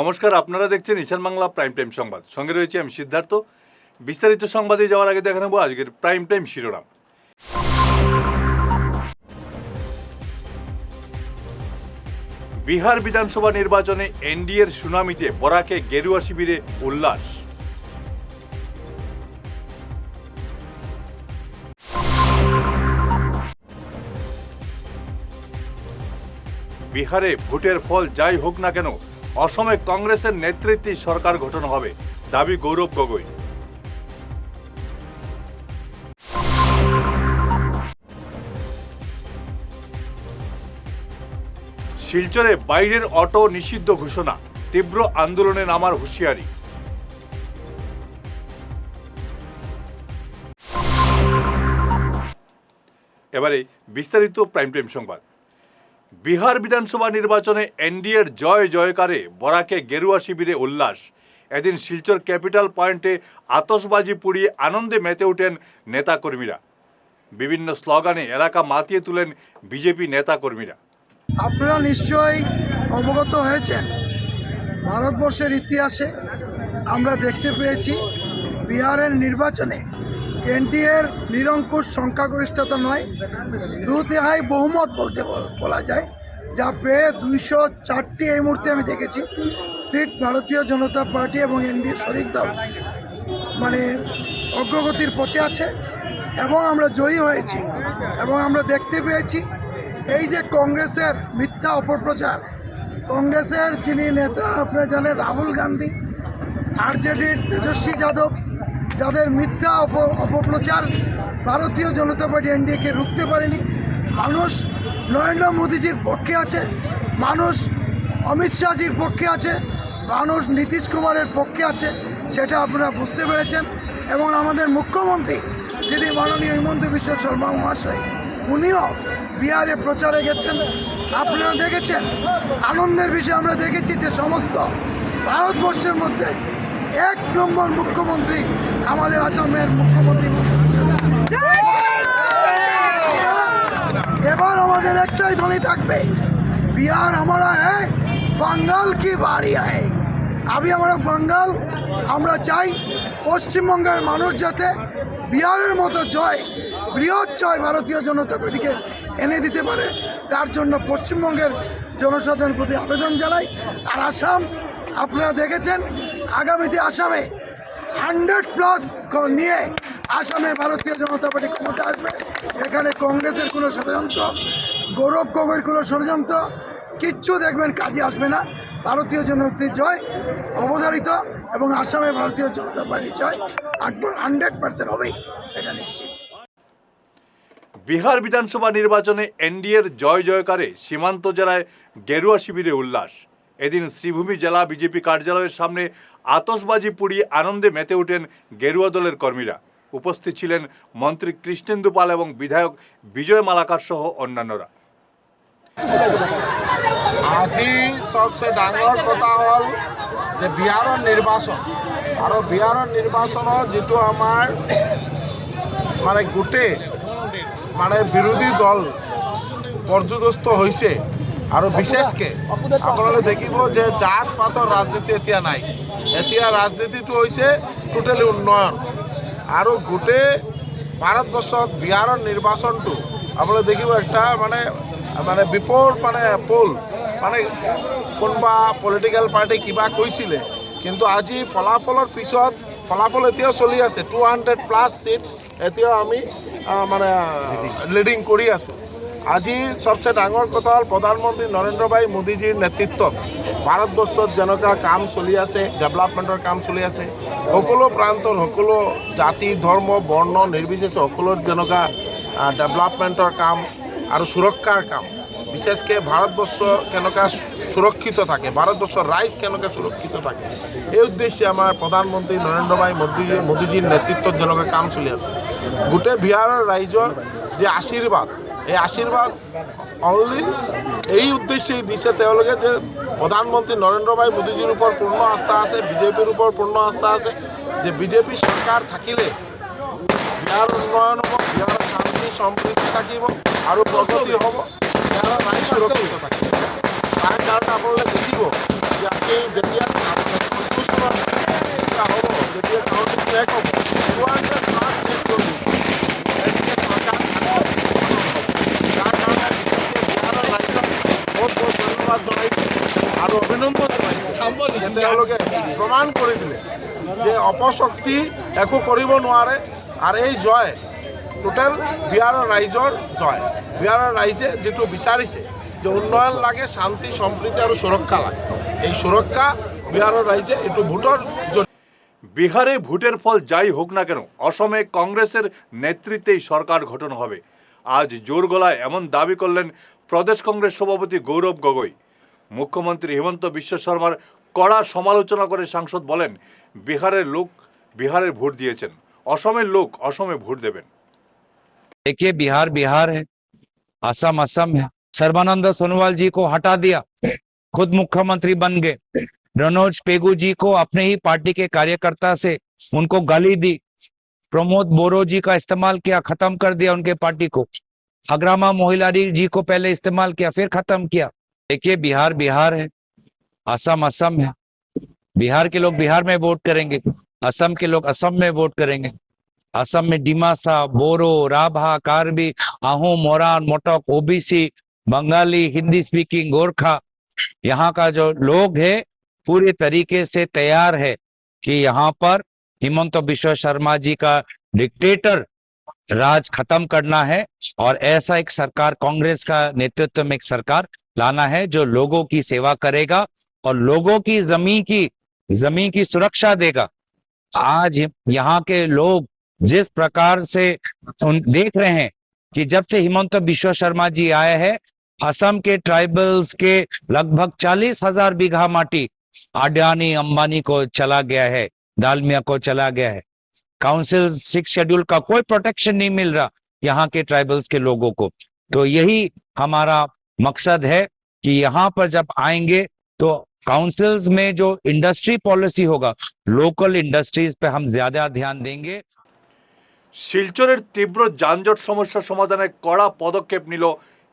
নমস্কার, আপনারা দেখছেন ঈশান বাংলা প্রাইম টাইম সংবাদ। সঙ্গে রয়েছে আমি সিদ্ধার্থ। বিস্তারিত সংবাদে যাওয়ার আগে দেখে নেব আজকের প্রাইম টাইম শিরোনাম। বিহার বিধানসভা নির্বাচনে এনডিএর সুনামিতে বরাকে গেরুয়া শিবিরে উল্লাস। বিহারে ভোটের ফল যাই হোক না কেন অসমে কংগ্রেসের নেতৃত্বে সরকার গঠন হবে, দাবি গৌরব গগৈ। শিলচরে বাইরের অটো নিষিদ্ধ ঘোষণা, তীব্র আন্দোলনে নামার হুঁশিয়ারি। এবারে বিস্তারিত প্রাইম টাইম সংবাদ। বিহার বিধানসভা নির্বাচনে এনডিএর জয় জয়কারে বরাকে গেরুয়া শিবিরে উল্লাস। এদিন শিলচর ক্যাপিটাল পয়েন্টে আতসবাজি পুড়িয়ে আনন্দে মেতে ওঠেন নেতাকর্মীরা। বিভিন্ন স্লোগানে এলাকা মাতিয়ে তুলেন বিজেপি নেতাকর্মীরা। আপনারা নিশ্চয়ই অবগত হয়েছেন। ভারতবর্ষের ইতিহাসে আমরা দেখতে পেয়েছি বিহারের নির্বাচনে এনডিএর নিরঙ্কুশ সংখ্যাগরিষ্ঠতা নয় দু তেহাই বহুমত বলতে বলা যায়, যা পেয়ে দুইশো চারটি এই মুহূর্তে আমি দেখেছি। সিট ভারতীয় জনতা পার্টি এবং এনডিএ শরিক দল মানে অগ্রগতির পথে আছে এবং আমরা জয়ী হয়েছি এবং আমরা দেখতে পেয়েছি এই যে কংগ্রেসের মিথ্যা অপপ্রচার। কংগ্রেসের যিনি নেতা, আপনারা জানেন, রাহুল গান্ধী আরজেডির তেজস্বী যাদব যাদের মিথ্যা অপ, অপপ্রচার ভারতীয় জনতা পার্টি এনডিএকে রুখতে পারেনি। মানুষ নরেন্দ্র মোদীজির পক্ষে আছে, মানুষ অমিত শাহজির পক্ষে আছে, মানুষ নীতিশ কুমারের পক্ষে আছে, সেটা আপনারা বুঝতে পেরেছেন। এবং আমাদের মুখ্যমন্ত্রী যিনি মাননীয় হিমন্ত বিশ্ব শর্মা মহাশয়, উনিও বিহারে প্রচারে গেছেন। আপনারা দেখেছেন, আনন্দের বিষয়ে আমরা দেখেছি যে সমস্ত ভারতবর্ষের মধ্যে এক নম্বর মুখ্যমন্ত্রী আমাদের আসামের মুখ্যমন্ত্রী এবার আমাদের একটাই ধনী থাকবে, বিহার আমরা হ্যাঁ বাঙ্গাল কি বাড়ি আয় আমি আমরা বাঙ্গাল, আমরা চাই পশ্চিমবঙ্গের মানুষ যাতে বিহারের মতো জয়, বৃহৎ জয় ভারতীয় জনতা পার্টিকে এনে দিতে পারে। তার জন্য পশ্চিমবঙ্গের জনসাধারণের প্রতি আবেদন জানাই। আর আসাম, আপনারা দেখেছেন আগামীতে আসামে হান্ড্রেড প্লাস নিয়ে আসামে ভারতীয় জনতা পার্টি ক্ষমতা আসবে। এখানে কংগ্রেসের কোনো ষড়যন্ত্র, গৌরব গগৈর কোনো ষড়যন্ত্র, কিচ্ছু দেখবেন কাজে আসবে না। ভারতীয় জনতার জয় অবধারিত এবং আসামে ভারতীয় জনতা পার্টির জয় একবার হান্ড্রেড পার্সেন্ট হবেই এটা নিশ্চিত। বিহার বিধানসভা নির্বাচনে এনডিএর জয় জয়কারে সীমান্ত জেলায় গেরুয়া শিবিরে উল্লাস। এদিন শ্রীভূমি জেলা বিজেপি কার্যালয়ের সামনে আতশবাজি পুড়িয়ে আনন্দে মেতে ওঠেন গেরুয়া দলের কর্মীরা। উপস্থিত ছিলেন মন্ত্রী কৃষ্ণেন্দু পাল এবং বিধায়ক বিজয় মালাকার সহ অন্যান্যরা। আজি সবচেয়ে ডাঙৰ কথা হ'ল যে বিহাৰৰ নিৰ্বাচন। আৰু বিহাৰৰ নিৰ্বাচনত যিটো আমাৰ মানে গোটেই মানে বিৰোধী দল পৰ্যদস্ত হৈছে। আৰু বিশেষকৈ আপোনালোকে দেখিব যে জাত পাতৰ ৰাজনীতি এতিয়া নাই। এতিয়া ৰাজনীতিটো হৈছে টোটেলি উন্নয়ন। আৰু গোটেই ভাৰতবৰ্ষত বিহাৰৰ নিৰ্বাচনটো আপোনালোকে দেখিব একটা মানে মানে বিপদ মানে পোল। মানে কোনোবা পলিটিকেল পাৰ্টি কিবা কৈছিলে, কিন্তু আজি ফলাফলৰ পিছত, ফলাফল এতিয়াও চলি আছে। টু হাণ্ড্ৰেড প্লাছ চিট এতিয়াও আমি মানে লিডিং কৰি আছোঁ। আজি সবচে ডাঙৰ কথা হ'ল প্ৰধানমন্ত্ৰী নৰেন্দ্ৰ ভাই মোদীজীৰ নেতৃত্বত ভাৰতবৰ্ষত যেনেকুৱা কাম চলি আছে ডেভেলপমেণ্টৰ কাম চলি আছে, সকলো প্ৰান্তৰ, সকলো জাতি, ধৰ্ম, বৰ্ণ, নিৰ্বিশেষে সকলো যেনেকুৱা ডেভেলপমেণ্টৰ কাম আৰু সুৰক্ষাৰ কাম, বিশেষকৈ ভাৰতবৰ্ষ কেনেকুৱা সু- সুৰক্ষিত থাকে, ভাৰতবৰ্ষৰ ৰাইজ কেনেকৈ সুৰক্ষিত থাকে, এই উদ্দেশ্যে আমাৰ প্ৰধানমন্ত্ৰী নৰেন্দ্ৰ ভাই মোদীজী মোদীজীৰ নেতৃত্বত যেনেকুৱা কাম চলি আছে, গোটেই বিহাৰৰ ৰাইজৰ যে আশীৰ্বাদ এই আশীৰ্বাদ অনলি এই উদ্দেশ্যেই দিছে তেওঁলোকে যে প্ৰধানমন্ত্ৰী নৰেন্দ্ৰ ভাই মোদীজীৰ ওপৰত পূৰ্ণ আস্থা আছে বিজেপিৰ ওপৰত পূৰ্ণ আস্থা আছে যে বিজেপি চৰকাৰ থাকিলে বিহাৰৰ উন্নয়ন হ'ব বিহাৰৰ শান্তি সমৃদ্ধি থাকিব আৰু প্ৰগতি হ'ব বিহাৰৰ ৰাইজ সুৰক্ষিত থাকিব তাৰ কাৰণে আপোনালোকে দেখিব ইয়াতে যেতিয়া যেতিয়া হ'ব যেতিয়া হ'ব এগৰাকী ফাৰ্ষ্ট শেষ কৰিব গতিকে চৰকাৰ যাৰ কাৰণে বিশেষকৈ বিহাৰৰ ৰাইজক বহুত বহুত ধন্যবাদ জনাইছোঁ আৰু অভিনন্দন। তেওঁলোকে প্ৰমাণ কৰি দিলে যে অপশক্তি একো কৰিব নোৱাৰে। আৰু এই জয়, টোটেল বিহাৰৰ ৰাইজৰ জয়। বিহাৰৰ ৰাইজে যিটো বিচাৰিছে যে উন্নয়ন লাগে, শান্তি, সম্প্ৰীতি আৰু সুৰক্ষা লাগে। এই সুৰক্ষা বিহাৰৰ ৰাইজে এইটো ভোটৰ বিহারে ভোটের ফল যাই হোক না কেন, অসমে কংগ্রেসের নেতৃত্বেই সরকার গঠন হবে। আজ জোর গলায় এমন দাবি করলেন প্রদেশ কংগ্রেস সভাপতি গৌরব গগৈ। মুখ্যমন্ত্রী হিমন্ত বিশ্ব শর্মার কড়া সমালোচনা করে সাংসদ বলেন বিহারের লোক বিহারের ভোট দিয়েছেন অসমের লোক অসমে ভোট দেবেন देखिए बिहार बिहार है असम असम है सर्बानंद सोनोवाल जी को हटा दिया खुद मुख्यमंत्री बन गए मनोज पेगू जी को अपने ही पार्टी के कार्यकर्ता से उनको गाली दी प्रमोद बोरो जी का इस्तेमाल किया खत्म कर दिया उनके पार्टी को अग्रामा मोहिलारी जी को पहले इस्तेमाल किया फिर खत्म किया देखिए, बिहार बिहार है, असम असम है। बिहार के लोग बिहार में वोट करेंगे, असम के लोग असम में वोट करेंगे। असम में डिमासा, बोरो, राभा, कार्बी, आहू, मोरान, मोटक, ओबीसी, बंगाली, हिंदी स्पीकिंग गोरखा। यहाँ का जो लोग है, पूरे तरीके से तैयार है कि यहाँ पर हिमंत बिश्व शर्मा जी का डिक्टेटर राज खत्म करना है और ऐसा एक सरकार, कांग्रेस का नेतृत्व में एक सरकार लाना है जो लोगों की सेवा करेगा और लोगों की ज़मीन की ज़मीन की सुरक्षा देगा। आज यहाँ के लोग जिस प्रकार से देख रहे हैं कि जब से हिमंत बिश्व शर्मा जी आए हैं, असम के ट्राइबल्स के लगभग चालीस हज़ार बीघा माटी अडानी अंबानी को चला गया है दालमिया को चला गया है। काउंसिल सिक्स शेड्यूल का कोई प्रोटेक्शन नहीं मिल रहा यहाँ के ट्राइबल्स के लोगों को तो यही हमारा मकसद है कि यहाँ पर जब आएंगे तो काउंसिल्स में जो इंडस्ट्री पॉलिसी होगा लोकल इंडस्ट्रीज पे हम ज्यादा ध्यान देंगे শিলচরের তীব্র যানজট সমস্যা সমাধানে কড়া পদক্ষেপ নিল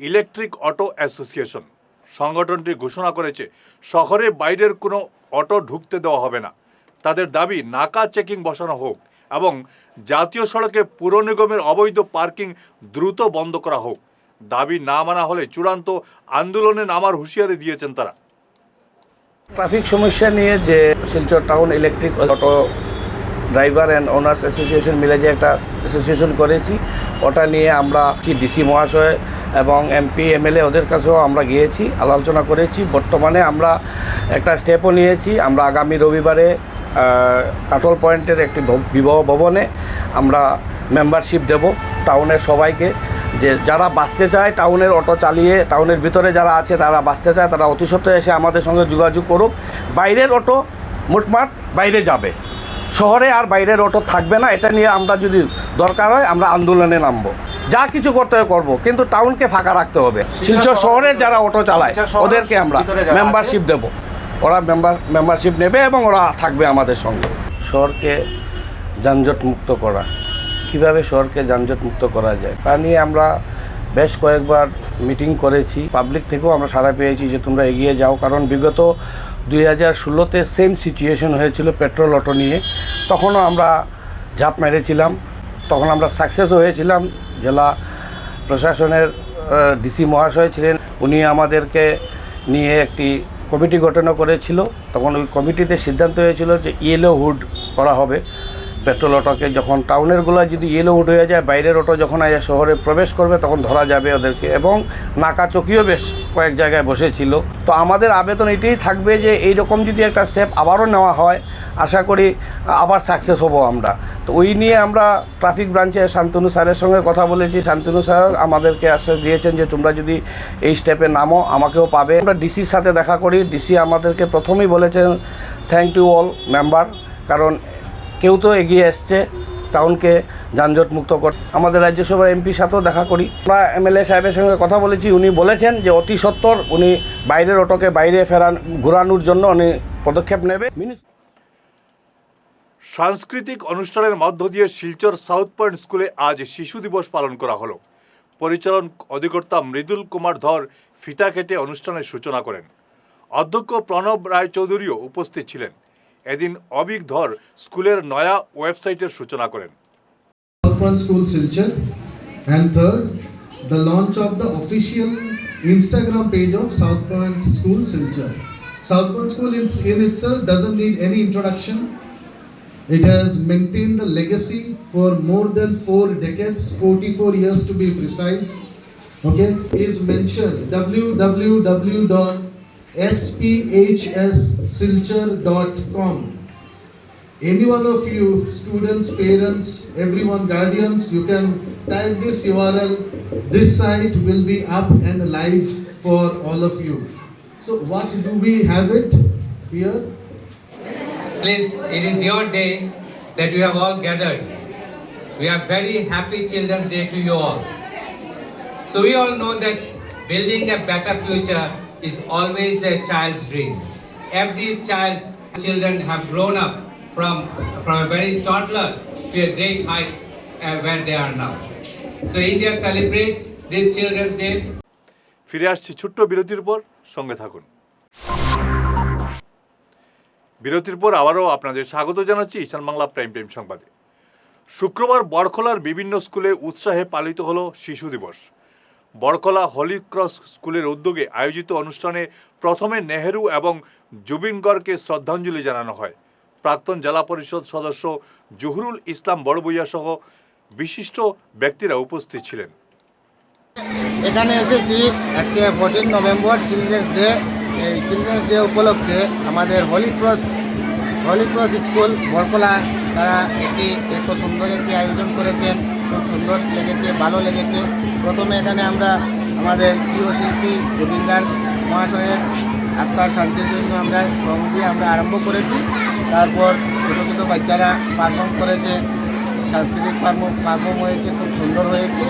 ইলেকট্রিক অটো অ্যাসোসিয়েশন সংগঠনটি ঘোষণা করেছে শহরে বাইরের কোনো অটো ঢুকতে দেওয়া হবে না তাদের দাবি নাকা চেকিং বসানো হোক এবং জাতীয় সড়কে পুর নিগমের অবৈধ পার্কিং দ্রুত বন্ধ করা হোক। দাবি না মানা হলে চূড়ান্ত আন্দোলনে নামার হুঁশিয়ারি দিয়েছেন তারা। ট্রাফিক সমস্যা নিয়ে যে Silchar town electric auto driver and owners association মিলে যে একটা অ্যাসোসিয়েশন করেছি, ওটা নিয়ে আমরা ডিসি মহাশয় এবং এমপি এমএলএ ওদের কাছেও আমরা গিয়েছি, আলোচনা করেছি। বর্তমানে আমরা একটা স্টেপও নিয়েছি। আমরা আগামী রবিবারে কাটল পয়েন্টের একটি বিবাহ ভবনে আমরা মেম্বারশিপ দেব টাউনের সবাইকে। যে যারা বাঁচতে চায় টাউনের অটো চালিয়ে টাউনের ভিতরে যারা আছে তারা বাঁচতে চায় তারা অতি সত্ত্বর এসে আমাদের সঙ্গে যোগাযোগ করুক। বাইরের অটো মোটমাট বাইরে যাবে। শহরে আর বাইরের অটো থাকবে না এটা নিয়ে আমরা যদি দরকার হয় আমরা আন্দোলনে নামবো। যা কিছু করতে হয় করব কিন্তু টাউনকে ফাঁকা রাখতে হবে। শিলচর শহরের যারা অটো চালায় ওদেরকে আমরা মেম্বারশিপ দেব। ওরা মেম্বার মেম্বারশিপ নেবে এবং ওরা থাকবে আমাদের সঙ্গে। শহরকে যানজট মুক্ত করা। কীভাবে শহরকে যানজট মুক্ত করা যায়? তা নিয়ে আমরা বেশ কয়েকবার মিটিং করেছি। পাবলিক থেকেও আমরা সাড়া পেয়েছি যে তোমরা এগিয়ে যাও। কারণ বিগত দুই হাজার ষোলোতে সেম সিচুয়েশন হয়েছিল পেট্রোল অটো নিয়ে। তখনও আমরা ঝাঁপ মেরেছিলাম। তখন আমরা সাকসেসও হয়েছিলাম। জেলা প্রশাসনের ডিসি মহাশয় ছিলেন। উনি আমাদেরকে নিয়ে একটি কমিটি গঠন করেছিল তখন ওই কমিটিতে সিদ্ধান্ত হয়েছিল যে ইয়েলো হুড করা হবে। পেট্রোল অটোকে যখন টাউনেরগুলো যদি ইয়েলো হুড হয়ে যায়, বাইরের অটো যখন শহরে প্রবেশ করবে, তখন ধরা যাবে ওদেরকে। এবং নাকা চকিও বেশ কয়েক জায়গায় বসেছিল। তো আমাদের আবেদন এটাই থাকবে যে এই রকম যদি একটা স্টেপ আবারও নেওয়া হয়, আশা করি আবার সাকসেস হব আমরা। তো ওই নিয়ে আমরা ট্রাফিক ব্রাঞ্চে শান্তনু স্যারের সঙ্গে কথা বলেছি। শান্তনু স্যার আমাদেরকে আশ্বাস দিয়েছেন যে, তোমরা যদি এই স্টেপে নামো, আমাকেও পাবে। আমরা ডিসির সাথে দেখা করি। ডিসি আমাদেরকে প্রথমেই বলেছেন থ্যাংক ইউ অল মেম্বার কারণ কেউ তো এগিয়ে এসছে টাউনকে যানজট মুক্ত কর আমাদের রাজ্যসভার এমপির সাথেও দেখা করি। আমরা এমএলএ সাহেবের সঙ্গে কথা বলেছি, উনি বলেছেন যে অতি সত্বর উনি বাইরের অটোকে বাইরে ফেরান, ঘোরানোর জন্য উনি পদক্ষেপ নেবে। সাংস্কৃতিক অনুষ্ঠানের মধ্য দিয়ে শিলচর সাউথ পয়েন্ট স্কুলে আজ শিশু দিবস পালন করা হলো। পরিচালন অধিকর্তা মৃদুল কুমার ধর ফিতা কেটে অনুষ্ঠানের সূচনা করেন। অধ্যক্ষ প্রণব রায়চৌধুরীও উপস্থিত ছিলেন। এদিন অবিক ধর স্কুলের নয়া ওয়েবসাইটের সূচনা করেন Instagram page of South Point School Silchar. South Point School in, in itself doesn't need any introduction. It has maintained the legacy for more than four decades, 44 years to be precise. Okay, is mentioned www.spHSsilchar.com any one of you students parents everyone guardians you can type this url this site will be up and live for all of you so what do we have it here Please, it is your day that you have all gathered. We are very happy Children's Day to you all. So we all know that building a better future is always a child's dream. Every child, children have grown up from, from a very toddler to a great heights uh, where they are now. So India celebrates this Children's Day ফিরে আসছি ছোট্ট বিরতির পর সঙ্গে থাকুন বিরতির পর আবারও আপনাদের স্বাগত জানাচ্ছি ঈশান বাংলা প্রাইম টাইম সংবাদে শুক্রবার বরখলার বিভিন্ন স্কুলে উৎসাহে পালিত হলো শিশু দিবস বরকলা হলি ক্রস স্কুলের উদ্যোগে আয়োজিত অনুষ্ঠানে প্রথমে নেহেরু এবং জুবিনগড়কে শ্রদ্ধাঞ্জলি জানানো হয়। প্রাক্তন জেলা পরিষদ সদস্য জহুরুল ইসলাম বড়বইয়া সহ বিশিষ্ট ব্যক্তিরা উপস্থিত ছিলেন। এখানে এসেছি আজকে ফোরটিন নভেম্বর চিলড্রেন্স ডে এই চিলড্রেন্স ডে উপলক্ষে আমাদের Holy Cross Holy Cross school Borkhola তারা একটি এত সুন্দর একটি আয়োজন করেছেন, খুব সুন্দর লেগেছে, ভালো লেগেছে। প্রথমে এখানে আমরা আমাদের প্রিয় শিল্পী গোবিন্দার মহাশয়ের আত্মার শান্তির জন্য আমরা সং দিয়ে আমরা আরম্ভ করেছি। তারপর ছোটো ছোটো বাচ্চারা পারফর্ম করেছে। সাংস্কৃতিক পারফর্ম হয়েছে, খুব সুন্দর হয়েছে।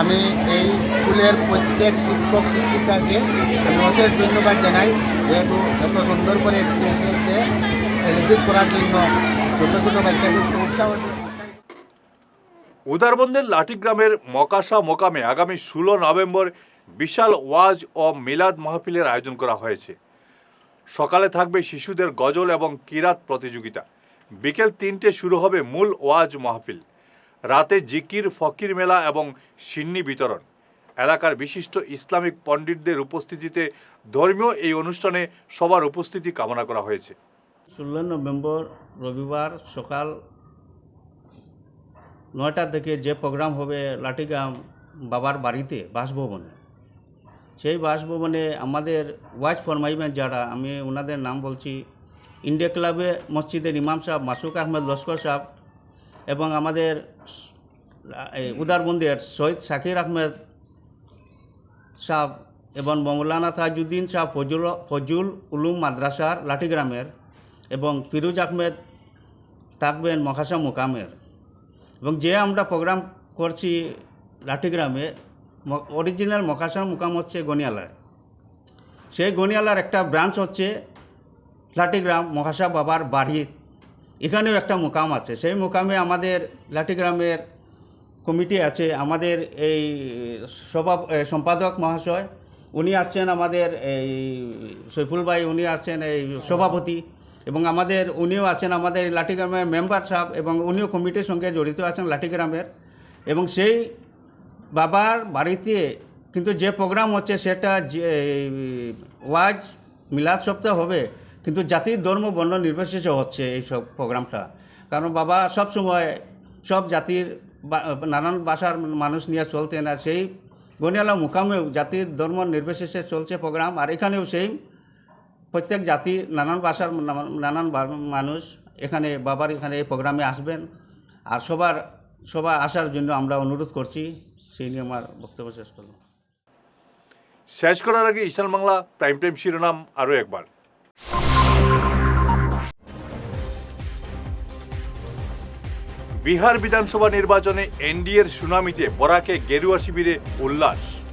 আমি এই স্কুলের প্রত্যেক শিক্ষক, শিক্ষিকাকে আমি অশেষ ধন্যবাদ জানাই। যেহেতু এত সুন্দর করে এক্সপিরিয়েন্সকে সেলিব্রেট করার জন্য ছোটো বাচ্চাদেরকে উৎসাহ উদারবন্দের লাঠিগ্রামের মকাশা মোকামে আগামী ষোলো নভেম্বর বিশাল ওয়াজ ও মিলাদ মাহফিলের আয়োজন করা হয়েছে। সকালে থাকবে শিশুদের গজল এবং কিরাত প্রতিযোগিতা। বিকেল তিনটে শুরু হবে মূল ওয়াজ মাহফিল। রাতে জিকির, ফকির মেলা এবং সিন্নি বিতরণ। এলাকার বিশিষ্ট ইসলামিক পণ্ডিতদের উপস্থিতিতে ধর্মীয় এই অনুষ্ঠানে সবার উপস্থিতি কামনা করা হয়েছে। ষোলো নভেম্বর রবিবার সকাল নয়টা থেকে যে প্রোগ্রাম হবে লাঠিগাম বাবার বাড়িতে বাসভবনে। সেই বাসভবনে আমাদের ওয়াচ ফরমাইবেন যারা, আমি ওনাদের নাম বলছি, ইন্ডিয়া ক্লাবে মসজিদের ইমাম সাহেব, মাসুক আহমেদ লস্কর সাহেব এবং আমাদের উদারবন্দের শহীদ শাকির আহমেদ সাহেব এবং মৌলানা তাজউদ্দিন শাহ ফজুল ফজুল উলুম মাদ্রাসার লাঠিগ্রামের এবং ফিরোজ আহমেদ থাকবেন মহাশা মোকামের এবং যে আমরা প্রোগ্রাম করছি লাঠিগ্রামে অরিজিনাল মকাশার মুকাম হচ্ছে গনিয়ালায়। সেই গনিয়ালার একটা ব্রাঞ্চ হচ্ছে লাঠিগ্রাম মহাশা বাবার বাড়ির এখানেও একটা মুকাম আছে। সেই মুকামে আমাদের লাঠিগ্রামের কমিটি আছে। আমাদের এই সভা সম্পাদক মহাশয়, উনি আসছেন আমাদের এই সৈফুল ভাই, উনি আসছেন এই সভাপতি। এবং আমাদের, উনিও আছেন আমাদের লাঠিগ্রামের মেম্বার সাহেব এবং উনিও কমিটির সঙ্গে জড়িত আছেন লাঠিগ্রামের। এবং সেই বাবার বাড়িতে কিন্তু যে প্রোগ্রাম হচ্ছে সেটা যে ওয়াজ মিলাদ সপ্তাহ হবে, কিন্তু জাতির ধর্ম বর্ণ নির্বিশেষে হচ্ছে এই সব প্রোগ্রামটা। কারণ বাবা সব সময় সব জাতির নানান ভাষার মানুষ নিয়ে চলতেন আর সেই গনিয়ালা মুকামেও জাতির ধর্ম নির্বিশেষে চলছে প্রোগ্রাম। আর এখানেও সেই প্রত্যেক জাতি, নানান ভাষার নানান- মানুষ এখানে, বাবার এখানে এই প্রোগ্রামে আসবেন। আর সবার সবার আসার জন্য আমরা অনুরোধ করছি, সেই নিয়ে আমার বক্তব্য শেষ করলাম। শেষ করার আগে ঈশান বাংলা প্রাইম টাইম শিরোনাম আরও একবার। বিহার বিধানসভা নির্বাচনে এনডিএর সুনামিতে বরাকে গেরুয়া শিবিরে উল্লাস।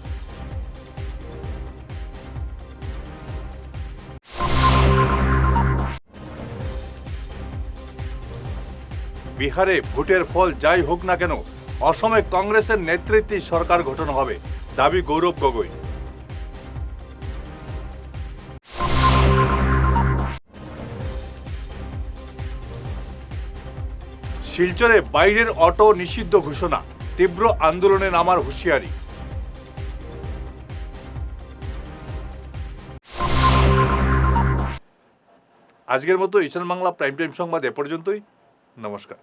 বিহারে ভোটের ফল যাই হোক না কেন, অসমে কংগ্রেসের নেতৃত্বে সরকার গঠন হবে, দাবি গৌরব গগৈ। শিলচরে বাইরের অটো নিষিদ্ধ ঘোষণা, তীব্র আন্দোলনে নামার হুঁশিয়ারি। আজকের মতো ইশান বাংলা প্রাইম টাইম সংবাদ এ পর্যন্তই। নমস্কার।